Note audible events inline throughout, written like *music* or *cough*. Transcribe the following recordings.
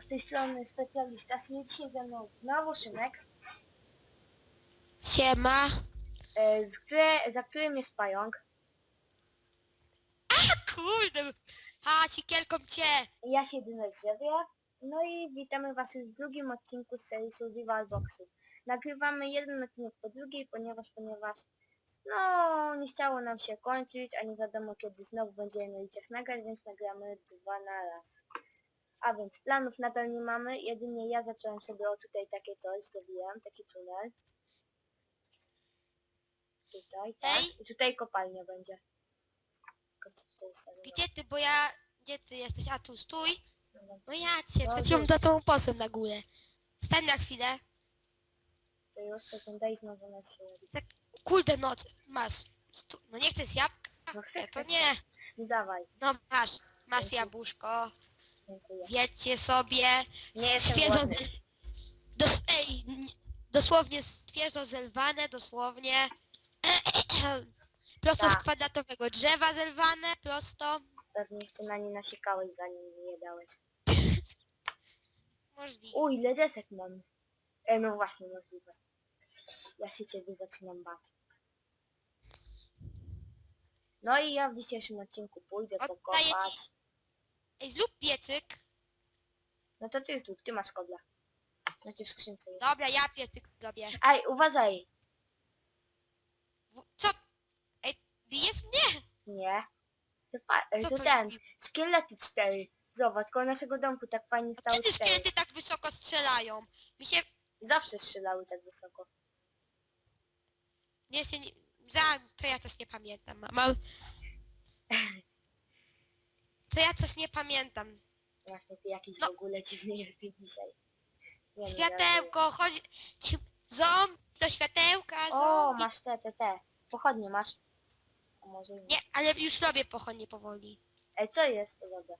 z tej strony specjalista, dzisiaj ze mną znowu Szymek, Siema. e, z które, za którym jest pająk. Kurde. Ha, sikielką cię. Ja się jedyne drzewie. No i witamy was już w drugim odcinku z serii Survival Boxu. Nagrywamy jeden odcinek po drugiej, ponieważ, ponieważ no nie chciało nam się kończyć, a nie wiadomo kiedy znowu będziemy mieli czas nagrać, więc nagramy dwa na raz. A więc planów nadal nie mamy, jedynie ja zacząłem sobie o tutaj takie coś zrobiłem, taki tunel. Tutaj, tak. Ej. I tutaj kopalnia będzie. Tylko co tutaj sobie Gdzie ty, bo ja... Gdzie ty jesteś? A tu stój. No ja cię, No przed chwilą już. za tą posłem na górę. Wstań na chwilę. To już to ten daj znowu na siłę. Kurde, no, masz. Stu... No nie chcesz jabłka? No chcę, Nie, to chcę. nie. No dawaj, No masz. Masz jabłuszko. Dziękuję. Zjedzcie sobie. Nie jestem Świeżo... głodny. Dos... Ej, n- dosłownie świeżo zelwane, dosłownie. *clears throat* Prosto z Tak. kwadratowego drzewa zelwane, prosto. Pewnie jeszcze na nie nasikałeś zanim mi je dałeś. *laughs* Możliwe. Ile desek mam? E, no właśnie, możliwe. Ja się ciebie zaczynam bać. No i ja w dzisiejszym odcinku pójdę Oddaję pokopać. Ej, zrób piecyk. No to ty zrób, ty masz kobla. Znaczy w skrzynce jest. Dobra, ja piecyk zrobię. Aj, uważaj! W- Co? Ej, bijesz mnie? Nie. To, e, Co to to ten, robi? szkielety cztery. Zobacz, koło naszego domku tak fajnie stały Kiedy cztery. szkielety tak wysoko strzelają? Mi się... Zawsze strzelały tak wysoko. Nie się nie... Za... To ja coś nie pamiętam. Mam... *laughs* To ja coś nie pamiętam. Właśnie ty jakiś No. w ogóle dziwny jesteś dzisiaj. Nie, no, Światełko, chodź... Ci- Ząb do światełka, O, ząb. masz te, te, te. Pochodnie masz. A może nie. Nie, ale już robię pochodnie powoli. Ej, co jest? Dobra.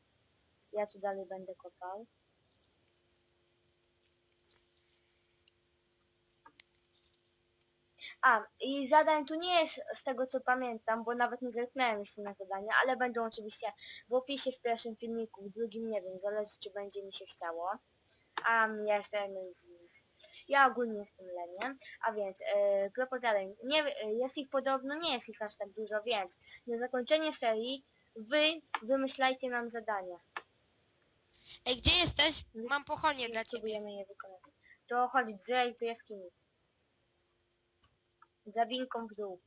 Ja tu dalej będę kopał. A, i zadań tu nie jest z tego co pamiętam, bo nawet nie zerknąłem jeszcze na zadania, ale będą oczywiście w opisie w pierwszym filmiku, w drugim nie wiem, zależy czy będzie mi się chciało. A ja jestem z... z ja ogólnie jestem leniem, a więc e, propos zadań, nie, jest ich podobno, nie jest ich aż tak dużo, więc na zakończenie serii wy wymyślajcie nam zadania. Ej, gdzie jesteś? Mam pochodnie dla ciebie. Spróbujemy je wykonać. To chodź drzeń do jaskini. Zabinką w dół.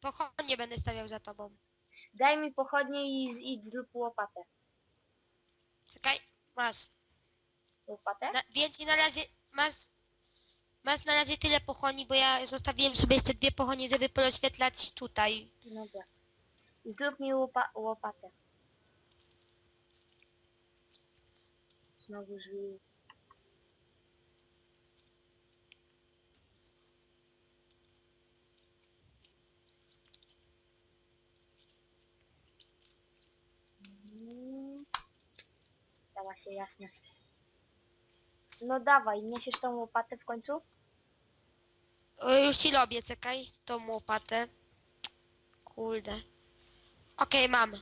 Pochodnie będę stawiał za tobą. Daj mi pochodnie i, z- i zrób łopatę. Czekaj, masz. Łopatę? Na, więcej na razie masz... Masz na razie tyle pochodni, bo ja zostawiłem sobie jeszcze dwie pochodnie, żeby porozświetlać tutaj. Dobra. I zrób mi łopa łopatę. Znowu drzwi. Się jasność. No dawaj, niesiesz tą łopatę w końcu? O, już ci robię, czekaj, tą łopatę. Kurde. Okej, mam.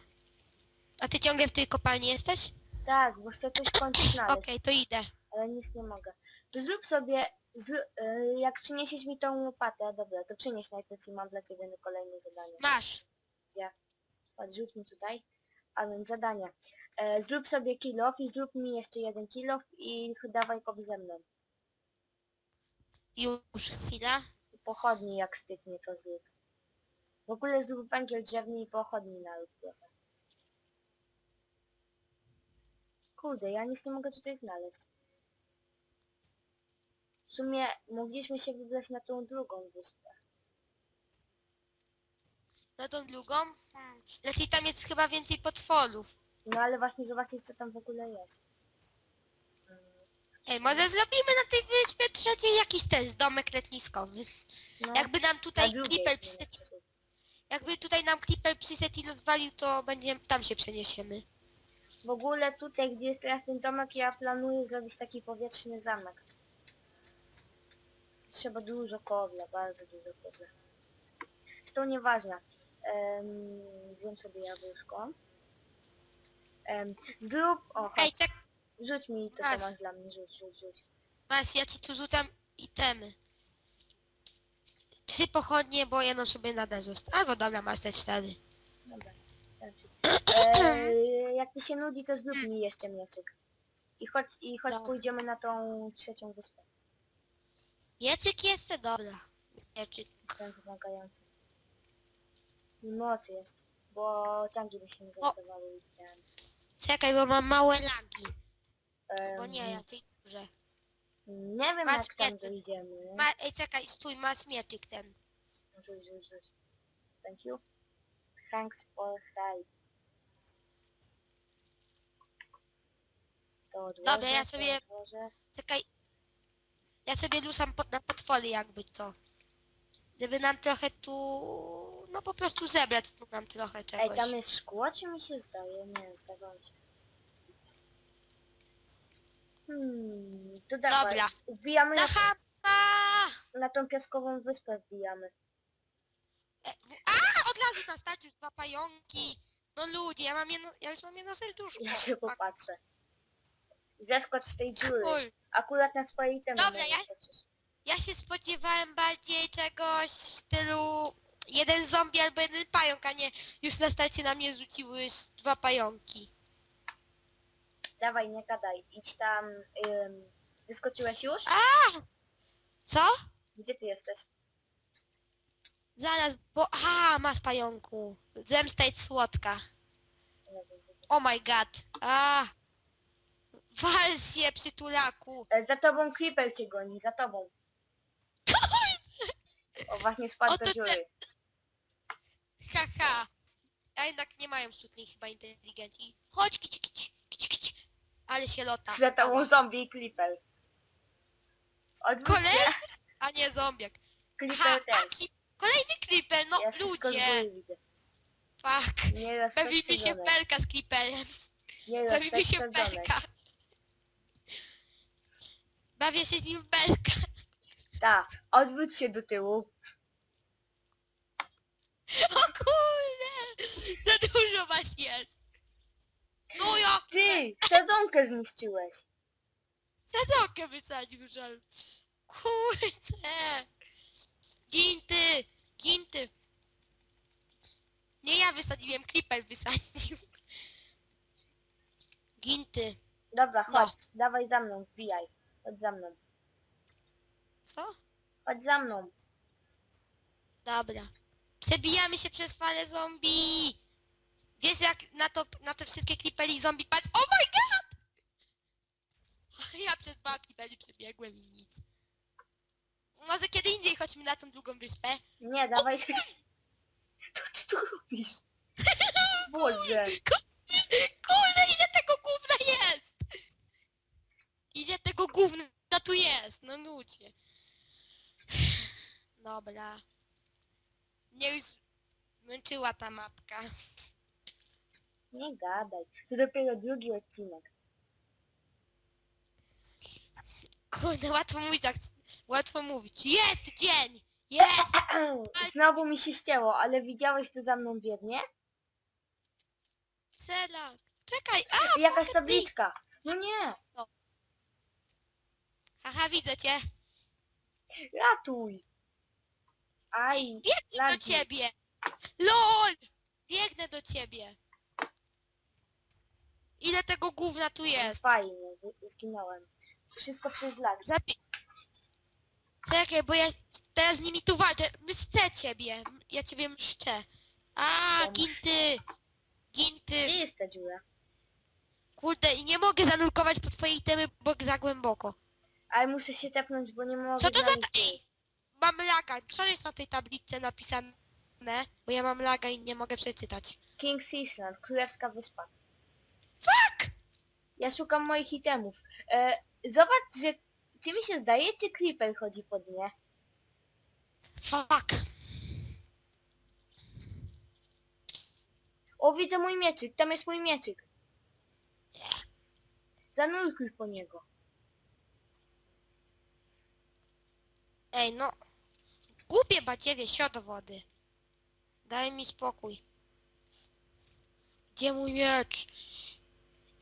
A ty ciągle w tej kopalni jesteś? Tak, bo chcę coś w końcu *clears throat* znaleźć. Okej, to idę. ale nic nie mogę. To zrób sobie, zr y, jak przyniesiesz mi tą łopatę, dobra, to przynieś najpierw i mam dla ciebie kolejne zadanie. Masz. Chodź, rzuć mi tutaj. A więc zadanie. E, zrób sobie kill off i zrób mi jeszcze jeden kill off i dawaj kop ze mną. Już, chwila. Pochodni jak styknie to zrób. W ogóle zrób węgiel drzewny i pochodni na trochę. Kurde, ja nic nie mogę tutaj znaleźć. W sumie mogliśmy się wybrać na tą drugą wyspę. Na tą drugą? Hmm. Lepiej tam jest chyba więcej potworów. No ale właśnie zobaczyć co tam w ogóle jest. Ej, może zrobimy na tej wyspie trzeciej jakiś ten domek letniskowy. No, Jakby nam na tutaj drugiej creeper jakby tutaj nam creeper przyszedł i rozwalił, to będziemy, tam się przeniesiemy. W ogóle tutaj, gdzie jest teraz ten domek, ja planuję zrobić taki powietrzny zamek. Trzeba dużo kobla, bardzo dużo kobla. Zresztą nieważne. Um, zjem sobie jabłuszko. Em, zrób... O, Ej, chodź, tak, rzuć mi to, co Masz. masz dla mnie, rzuć, rzuć, rzuć. masz, ja ci tu rzucam itemy. Trzy pochodnie, bo jedno sobie nada zostać. Albo dobra, masz te cztery. Dobra. Znaczy, e, jak ty się nudzi, to zrób mi jeszcze mieczyk. I chodź, i chodź Dobra. pójdziemy na tą trzecią wyspę. Miecyk jest, dobra. Mieczyk. Ten wymagający. I mocy jest. Bo ciągi by się nie zastawały i ten. Czekaj, bo mam małe lagi. em, Bo nie, ja tej dobrze. Nie wiem Masz jak tam mieczyk. dojdziemy. Ma, ej, czekaj, stój, masz mieczyk ten. Rzuć, rzuć, rzuć. Thank you. Thanks for help. To odłożę, Dobra, ja to sobie- odłożę. Czekaj. Ja sobie lusam pod, na potwory jakby to. Żeby nam trochę tu... No po prostu zebrać tu nam trochę czegoś. Ej, tam jest szkło, czy mi się zdaje? Nie, zdawało mi się. Hmm, to dawaj. Dobra. Wbijamy na, Aha! A! na tą piaskową wyspę wbijamy. E, A! Od razu na stać już dwa pająki. No ludzie, ja mam jedno, ja już mam jedno serduszko. Ja się popatrzę. Zeskocz z tej dziury. Akurat na swojej temy. Dobra, ja-. Ja się spodziewałem bardziej czegoś w stylu jeden zombie albo jeden pająk, a nie już na starcie na mnie rzuciły s- dwa pająki. Dawaj, nie gadaj. Idź tam. Ym, wyskoczyłeś już? Co? Gdzie ty jesteś? Zaraz, bo... Aha, masz pająku. Zemsta jest słodka. Nie wiem. Oh my god. A. Wal się, przytulaku. E, Za tobą creeper cię goni, za tobą. O, właśnie spadł do dziury. Haha. A jednak nie mają sztucznej chyba inteligencji. Chodź, kici, kici, kici, kici. Ale się lota. Za tobą zombie i creeper. Odwróć Kolej? się. A nie Aha, też. kolejny creeper, no Ja wszystko z ludzie. góry widzę. Fuck. Nie Bawimy się rozsadzone. belka z creeperem. Nie Bawimy się w rozsadzone. belka. Bawię się z nim w belka. Tak, odwróć się do tyłu. *laughs* O kurde! Za dużo was jest. No jak Ty, sadzonkę zniszczyłeś. sadzonkę wysadził, żal. Kurde. Ginty, ginty. Nie ja wysadziłem, creeper wysadził. Ginty. Dobra, No. chodź, dawaj za mną, wbijaj. Chodź za mną. Co? Chodź za mną. Dobra. Przebijamy się przez falę zombie. Wiesz jak na to, na te wszystkie creepery zombie patrz. Oh my god! *laughs* Ja przez dwa creepery przebiegłem i nic. Może kiedy indziej chodźmy na tą drugą wyspę. Nie, dawaj. *laughs* Co ty tu robisz? *laughs* Boże. Kurde, ile tego gówna jest! Ile tego gówna tu jest, no ludzie. Dobra. Mnie już męczyła ta mapka. Nie gadaj. To dopiero drugi odcinek. Kurde, łatwo mówić, jak... łatwo mówić. Jest dzień! Jest! *clears throat* Znowu mi się ścięło, ale widziałeś to za mną biegnie? Celak! Czekaj! A! I jakaś tabliczka. No nie, Haha, widzę cię! ratuj. Aj, Biegnę do lagi. ciebie! LOL! Biegnę do ciebie! Ile tego gówna tu jest? Fajnie, wy- zginąłem. Wszystko przez lag. Zabi... Czekaj, bo ja teraz z nimi tu walczę. Mszczę ciebie. Ja ciebie mszczę. A, Pomóż. ginty! Gdzie Ginty! jest ta dziura? Kurde, i nie mogę zanurkować po twojej temy, bo za głęboko. Ale muszę się tepnąć, bo nie mogę Co to za... znaleźć Ta... dziury. Ej! Mam laga. Co jest na tej tablicy napisane? Bo ja mam laga i nie mogę przeczytać. King's Island, królewska wyspa. Fuck! Ja szukam moich itemów. E, zobacz, że... Czy mi się zdaje, czy Creeper chodzi pod mnie? Fuck! O, widzę mój mieczyk, tam jest mój mieczyk. Zanurkuj po niego. Ej, no. Głupie baciewie, siod do wody. Daj mi spokój. Gdzie mój miecz?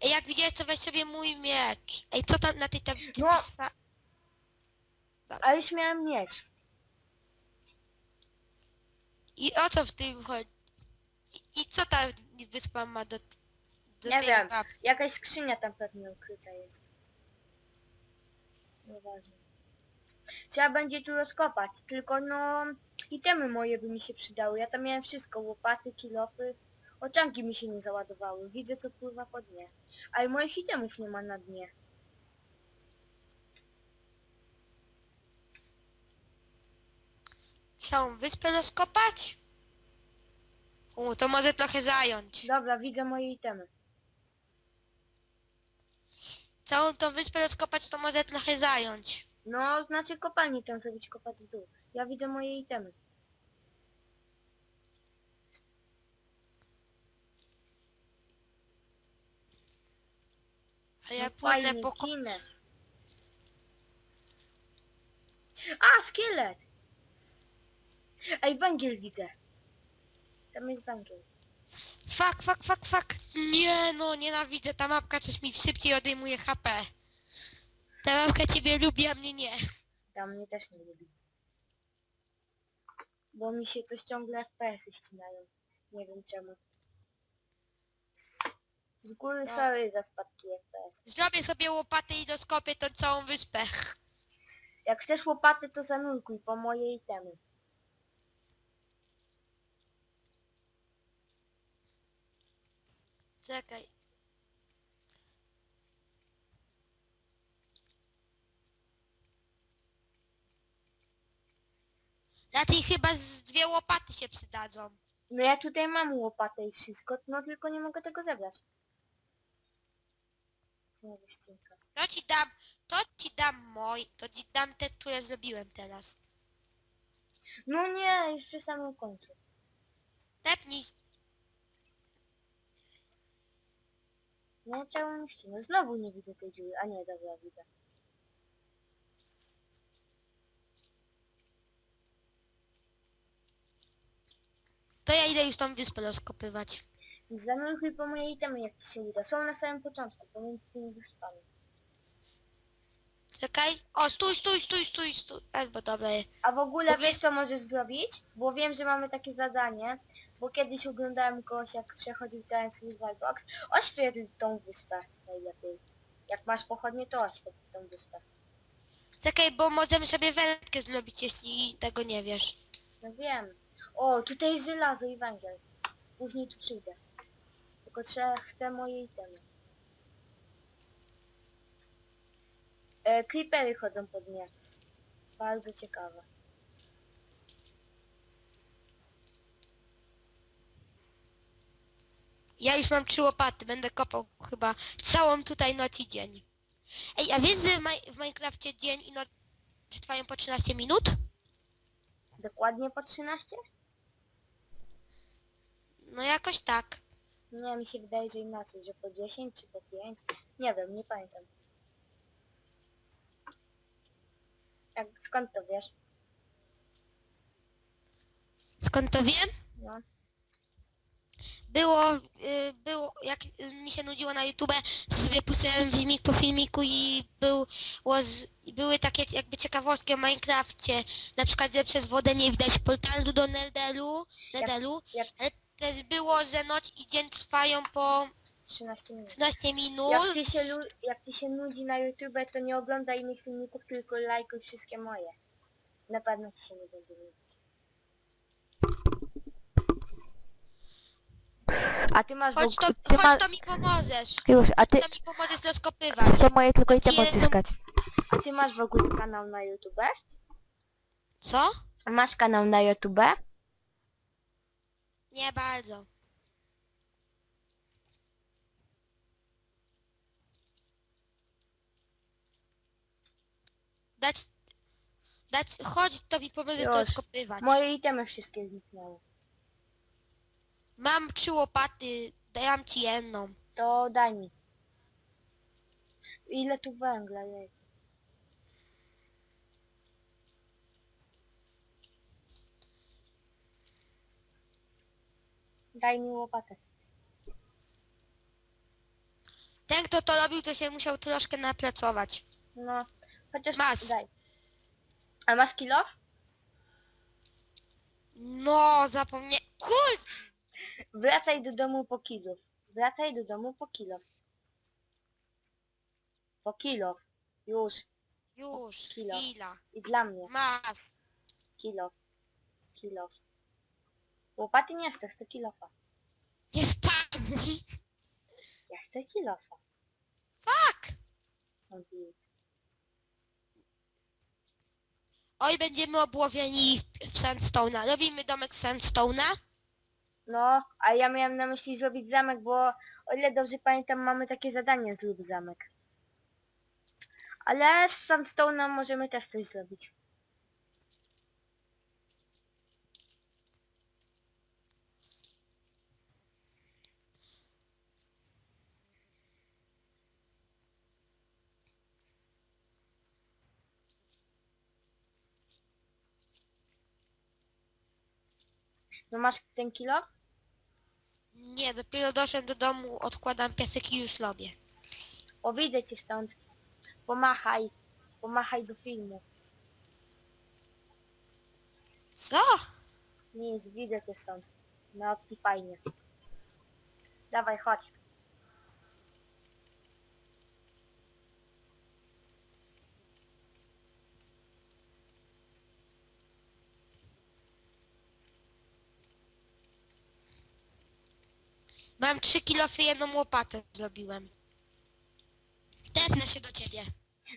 Ej, jak widziałeś, to weź sobie mój miecz. Ej, co tam na tej tablicy No. pisa... A już miałem miecz. I o co w tym chodzi? I, i co ta wyspa ma do... do Nie tej wiem. mapy? Jakaś skrzynia tam pewnie ukryta jest. Nieważne. Trzeba będzie tu rozkopać, tylko no... Itemy moje by mi się przydały. Ja tam miałem wszystko, łopaty, kilofy. Oczanki mi się nie załadowały. Widzę to pływa po dnie. Ale moich itemów nie ma na dnie. Całą wyspę rozkopać? U, to może trochę zająć. Dobra, widzę moje itemy. Całą tą wyspę rozkopać to może trochę zająć. No, znaczy kopalnię tam zrobić, kopać w dół. Ja widzę moje itemy. A ja No płynę fajnie, po... ko- ginę. A, szkielet! Ej, węgiel widzę. Tam jest węgiel. Fuck, fuck, fuck, fuck. Nie no, nienawidzę. Ta mapka coś mi szybciej odejmuje HP. Ta mapka ciebie lubi, a mnie nie. Tam mnie też nie lubi. Bo mi się coś ciągle FPS-y ścinają. Nie wiem czemu. Z góry No. sorry za spadki FPS. Zrobię sobie łopatę i doskopię tą całą wyspę. Jak chcesz łopaty, to zanurkuj po moje itemy. Czekaj. Raczej chyba z dwie łopaty się przydadzą. No ja tutaj mam łopatę i wszystko, no tylko nie mogę tego zebrać. Znowu ścinka. To ci dam, to ci dam moj, to ci dam te, które zrobiłem teraz. No nie, już przy samym końcu. Tepnij, No czemu mi ścina? Znowu nie widzę tej dziury. A nie, dobra, widzę. To ja idę już tą wyspę rozkopywać. Zanurkuj po moje itemy, jak ci się uda. Są na samym początku, pomiędzy tymi wyspami. Czekaj. O, stój, stój, stój, stój, stój. Albo dobra. A w ogóle Powiedz- wiesz co możesz zrobić? Bo wiem, że mamy takie zadanie, bo kiedyś oglądałem kogoś jak przechodził ten Survival Box. Oświetl tą wyspę najlepiej. Jak masz pochodnie, to oświetl tą wyspę. Czekaj, bo możemy sobie wędkę zrobić, jeśli tego nie wiesz. No wiem. O, tutaj jest żelazo i węgiel. Później tu przyjdę. Tylko trzeba, chcę moje itemy. E, creepery chodzą po dnie. Bardzo ciekawe. Ja już mam trzy łopaty, będę kopał chyba całą tutaj noc i dzień. Ej, a wiesz, że w, Maj- w Minecrafcie dzień i noc trwają po 13 minut? Dokładnie po 13? No jakoś tak. Nie, mi się wydaje, że inaczej, że po 10 czy po 5. Nie wiem, nie pamiętam. Jak, skąd to wiesz? Skąd to wiem? No. Było, y, było, jak mi się nudziło na YouTube, to sobie puszczałem filmik po filmiku i było z, i były takie jakby ciekawostki o Minecrafcie. Na przykład, że przez wodę nie widać portalu do Netheru, Netheru. jak- Ale też było, że noc i dzień trwają po 13 minut. 13 minut. Jak ty, się, lu- jak ty się nudzi na YouTube, to nie oglądaj innych filmików, tylko lajkuj wszystkie moje. Na pewno ci się nie będzie nudzić. A ty masz Chodź w to. Ty ma... chodź to mi pomożesz. Już, a ty... To mi pomożesz rozkopywać. Chcę moje tylko itemy odzyskać. odzyskać. A ty masz w ogóle kanał na YouTube? Co? Masz kanał na YouTube? Nie bardzo. Dać... Dać... Chodź, to mi pomożesz to Już. rozkopywać. Moje itemy wszystkie zniknęły. Mam trzy łopaty, dam ci jedną. To daj mi. Ile tu węgla jest? Daj mi łopatę. Te kto to robił, to się musiał troszkę napracować. No, chociaż Masz. daj. A masz kilo? No, zapomnie... Kur... Wracaj do domu po kilo. Wracaj do domu po kilo. Po kilo. Już. Już, Kilo. chwila. I dla mnie. Masz. Kilo. Kilo. Łopaty nie chcę, chcę kilofa. Nie spamuj. Ja chcę kilofa. Fuck. No i- Oj, będziemy obłowieni w, w sandstone'a. Robimy domek z sandstone'a? No, a ja miałem na myśli zrobić zamek, bo o ile dobrze pamiętam, mamy takie zadanie zrób zamek. Ale z Sandstone'a możemy też coś zrobić. No masz ten kilo? Nie, dopiero doszedłem do domu, odkładam piasek i już robię. O, widzę cię stąd. Pomachaj. Pomachaj do filmu. Co? Nic, widzę cię stąd. Na opcji fajnie. Dawaj, chodź. Mam 3 kilofy, jedną łopatę zrobiłem. Tepnę się do ciebie.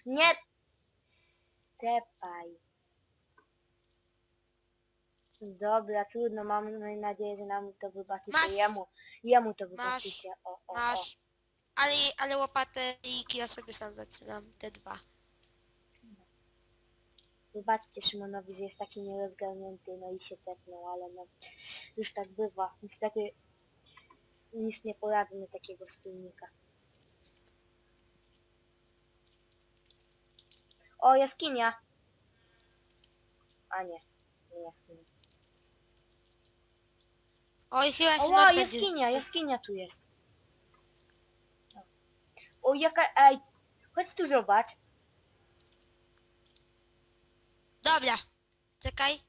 Nie! Tepaj. Dobra, trudno, mam nadzieję, że nam to wybaczycie. Masz. Jemu, jemu to wybaczycie. O, o, o. Masz. Ale, ale łopatę i kilo sobie sam zaczynam, te dwa. Wybaczcie Szymonowi, że jest taki nierozgarnięty, no i się tepnął, ale no już tak bywa. Niestety nic nie poradzi na takiego wspólnika. O, jaskinia! A nie, nie jaskinia. Oj, chyba się O, jaskinia, jaskinia tu jest. O, jaka... Ej, chodź tu zobacz. Dobra. Czekaj.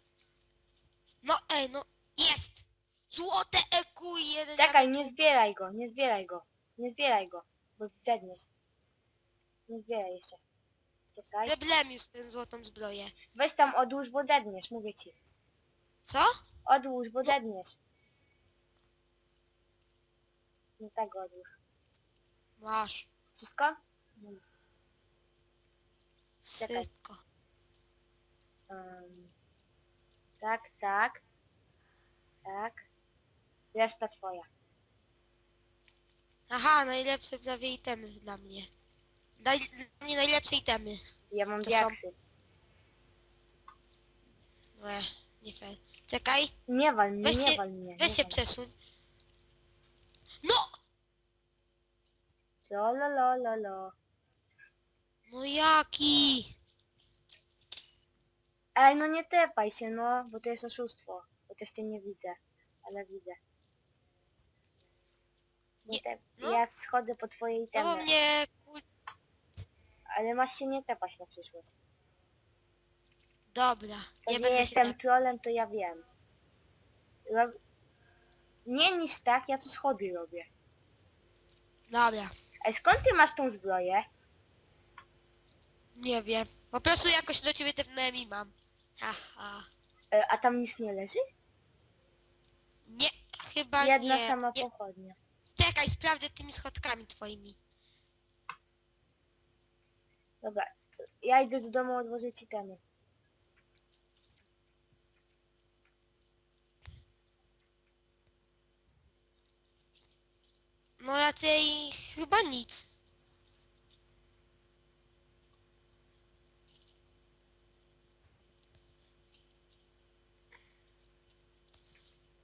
No ej, no jest. Złote EQ i jeden Czekaj, diament. nie zbieraj go, nie zbieraj go. Nie zbieraj go, bo zdedniesz. Nie zbieraj jeszcze. Czekaj. Zebrałem już tę złotą zbroję. Weź tam odłóż, bo dedniesz, mówię ci. Co? Odłóż, bo dedniesz. Nie tego odłóż. Masz. Wszystko? No. Czekaj. Wszystko. Tak, tak. Tak. Reszta twoja. Aha, najlepsze prawie itemy dla mnie. Naj, dla mnie najlepsze itemy. Ja mam To są- diaksy. Ech, nie fair. Czekaj, Nie wal mnie, Weź nie się- wal mnie. weź nie się wal. przesuń. No! Co, lo, lo, lo, lo. No jaki? Ej, no nie tepaj się, no, bo to jest oszustwo. Bo też cię nie widzę, ale widzę. Nie no. Ja schodzę po twojej No bo temie, mnie... kur- ale masz się nie tepać na przyszłość. Dobra, To, nie że będę się jestem tak... trolem, to ja wiem. Rob... Nie niż tak, ja tu schody robię. Dobra, Ej, skąd ty masz tą zbroję? nie wiem. Po prostu jakoś do ciebie tepnąłem i mam. Haha. E, a tam nic nie leży? Nie, chyba Jedna nie. sama nie. pochodnia. Czekaj, sprawdzę tymi schodkami twoimi. Dobra, ja idę do domu odłożyć ci temy. No raczej chyba nic.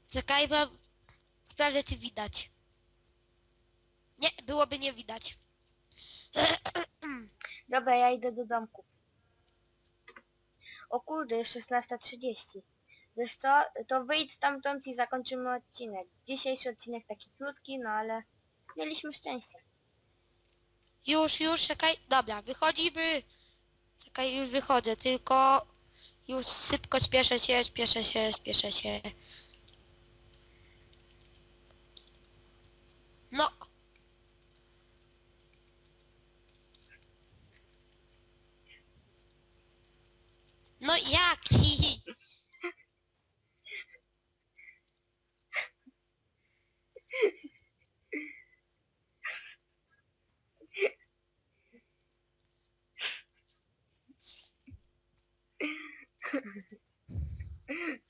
Czekaj, bo sprawdzę czy widać. Nie, byłoby nie widać. *clears throat* Dobra, ja idę do domku. O kurde, jest 16.30. Wiesz co, to wyjdź stamtąd i zakończymy odcinek. Dzisiejszy odcinek taki krótki, no ale mieliśmy szczęście. Już, już, czekaj. Dobra, wychodzimy. Czekaj, już wychodzę, tylko już szybko spieszę się, spieszę się, spieszę się. No. No jaki?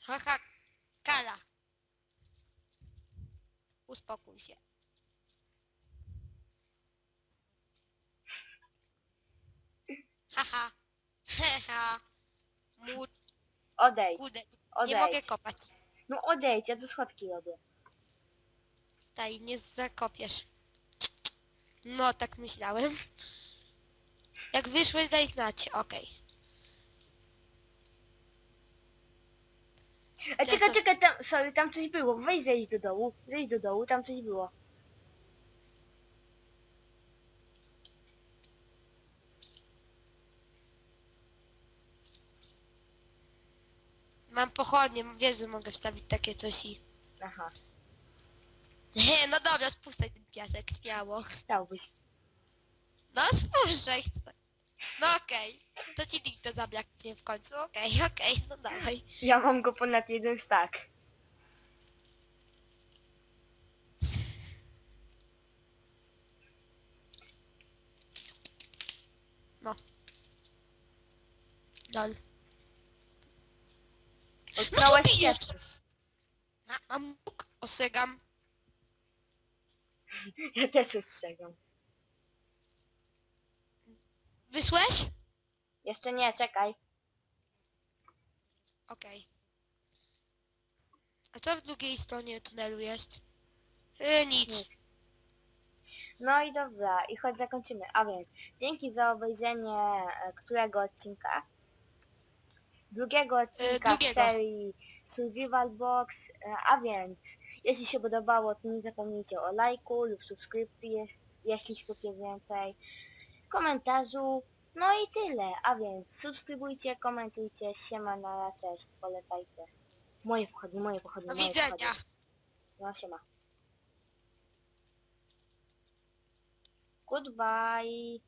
Haha, kala. Uspokój się. Haha. Heha. Mut, Odejdź, kudę. Nie odejdź. mogę kopać. No odejdź, ja tu schodki robię. Tutaj nie zakopiesz. No, tak myślałem. Jak wyszłeś, daj znać. Okej. A Ja czekaj, czekaj, tam, sorry, tam coś było. Weź zejść do dołu, zejść do dołu, tam coś było. Mam pochodnie, wiesz, że mogę wstawić takie coś i... Aha, Nie, *laughs* no dobra, spuszczaj ten piasek, śmiało. chciałbyś. No spuszczaj. chcę. No okej. To ci to zabraknie w końcu. Okej, okej, no dawaj. Ja mam go ponad jeden stack. Dol. Odkrałaś No to bijesz. ścieżkę. A, mam łuk, osygam. Ja też ostrzegam. Wyszłeś? Jeszcze nie, czekaj. Okej. A co w drugiej stronie tunelu jest? E, nic. Nic. No i dobra, i choć zakończymy. A więc, dzięki za obejrzenie e, którego odcinka? Drugiego odcinka drugiego. serii Survival Box. E, a więc, jeśli się podobało, to nie zapomnijcie o lajku lub subskrypcji, jest, jeśli chcecie więcej. Komentarzu. No i tyle. A więc, subskrybujcie, komentujcie, siema na cześć, polecajcie. Moje pochodnie, moje pochodnie, Do moje widzenia. pochodnie. No siema. Goodbye.